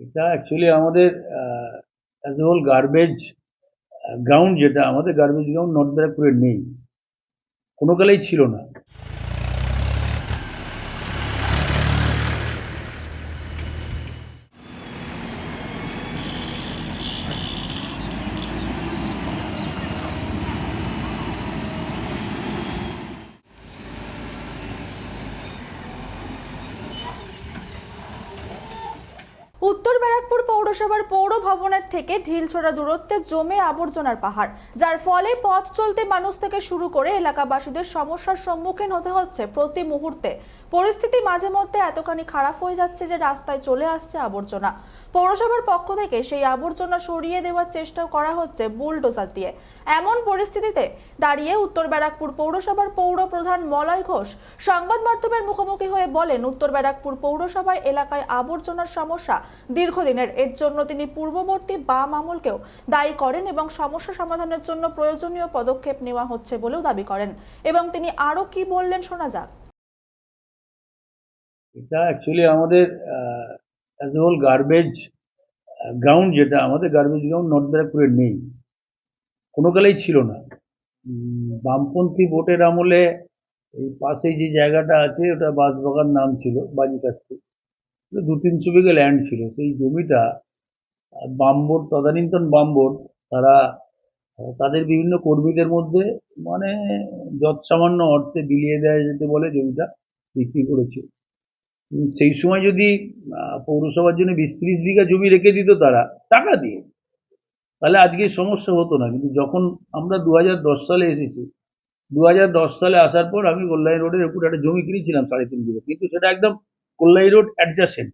এটা অ্যাকচুয়ালি আমাদের as a whole garbage ground যেটা, আমাদের গার্বেজ গ্রাউন্ড নর্থ ব্যারাকপুরে নেই। কোনো কালেই ছিল না। উত্তর ব্যারাকপুর পৌরসভার পৌর ভবনের থেকে ঢিলছোড়া দূরত্বে জমে আবর্জনার পাহাড়, যার ফলে পথ চলতে মানুষ থেকে শুরু করে এলাকাবাসীদের সমস্যার সম্মুখীন হতে হচ্ছে প্রতি মুহূর্তে। পরিস্থিতি মাঝে মধ্যে এতখানি খারাপ হয়ে যাচ্ছে যে রাস্তায় চলে আসছে আবর্জনা। পৌরসভার পক্ষ থেকে সেই আবর্জনা সরিয়ে দেওয়ার চেষ্টাও করা হচ্ছে বুলডোজার দিয়ে। এমন পরিস্থিতিতে দাঁড়িয়ে উত্তর ব্যারাকপুর পৌরসভার পৌর প্রধান মলয় ঘোষ সংবাদ মাধ্যমের মুখোমুখি হয়ে বলেন, উত্তর ব্যারাকপুর পৌরসভায় এলাকায় আবর্জনার সমস্যা দীর্ঘদিনের। এর জন্য তিনি পূর্ববর্তী বাম আমলকেও দায়ী করেন এবং সমস্যা সমাধানের জন্য প্রয়োজনীয় পদক্ষেপ নেওয়া হচ্ছে বলেও দাবি করেন। এবং তিনি আরও কি বললেন শোনা যাক। এটা অ্যাকচুয়ালি আমাদের অ্যাজ হোল গার্বেজ গ্রাউন্ড যেটা, আমাদের গার্বেজ গ্রাউন্ড নর্থ ব্যারাকপুরে নেই। কোনো কালেই ছিল না। বামপন্থী ভোটের আমলে এই পাশে যে জায়গাটা আছে, ওটা বাঁশবাগান নাম ছিল বাজিকাস্তি দু তিনশো বিঘে ল্যান্ড ছিল সেই জমিটা আহ, বাম বোর্ড তদানীন্তন বাম বোর্ড তারা তাদের বিভিন্ন কর্মীদের মধ্যে মানে যৎ সামান্য অর্থে বিলিয়ে দেওয়া যেতে বলে জমিটা বিক্রি করেছে। সেই সময় যদি পৌরসভার জন্য বিশ ত্রিশ বিঘা জমি রেখে দিত তারা টাকা দিয়ে। তাহলে আজকে সমস্যা হতো না কিন্তু যখন আমরা দু হাজার দশ সালে এসেছি দু হাজার দশ সালে আসার পর আমি কল্যাণী রোডের উপর একটা জমি কিনেছিলাম সাড়ে তিন বিঘা কিন্তু সেটা একদম Kalyani road adjacent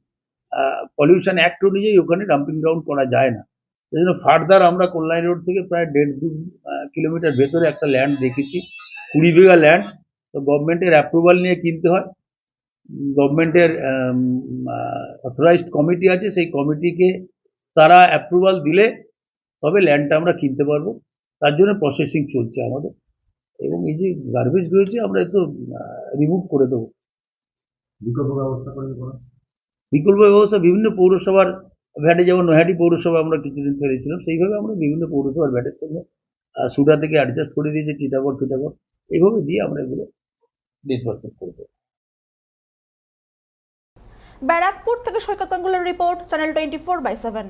pollution act অনুযায়ী ওখানে ডাম্পিং গ্রাউন্ড করা যায় না। সেই জন্য ফার্দার আমরা কল্যাণী রোড থেকে প্রায় দেড় দু কিলোমিটার ভেতরে একটা ল্যান্ড দেখেছি, কুড়ি বিঘা ল্যান্ড তো গভর্নমেন্টের অ্যাপ্রুভাল নিয়ে কিনতে হয়। গভর্নমেন্টের অথরাইজড কমিটি আছে, সেই কমিটিকে তারা অ্যাপ্রুভাল দিলে তবে ল্যান্ডটা আমরা কিনতে পারব। তার জন্য প্রসেসিং চলছে আমাদের। এবং এই যে গার্বেজ রয়েছে, আমরা একটু রিমুভ করে দেবো। বিকল্প ব্যবস্থা করে কোনো বিকল্প ব্যবস্থা বিভিন্ন পৌরসভার ভ্যাটে যেমন নৈহাটি পৌরসভা আমরা কিছুদিন ফেলেছিলাম সেইভাবে আমরা বিভিন্ন পৌরসভার ভ্যাটের সঙ্গে সুডা থেকে অ্যাডজাস্ট করে দিয়েছি টিটাগড় ফিটাগড় এইভাবে দিয়ে আমরা এগুলো ডিসবার্সমেন্ট করব ব্যারাকপুর থেকে সৈকত আঙ্গুলের report channel twenty four by seven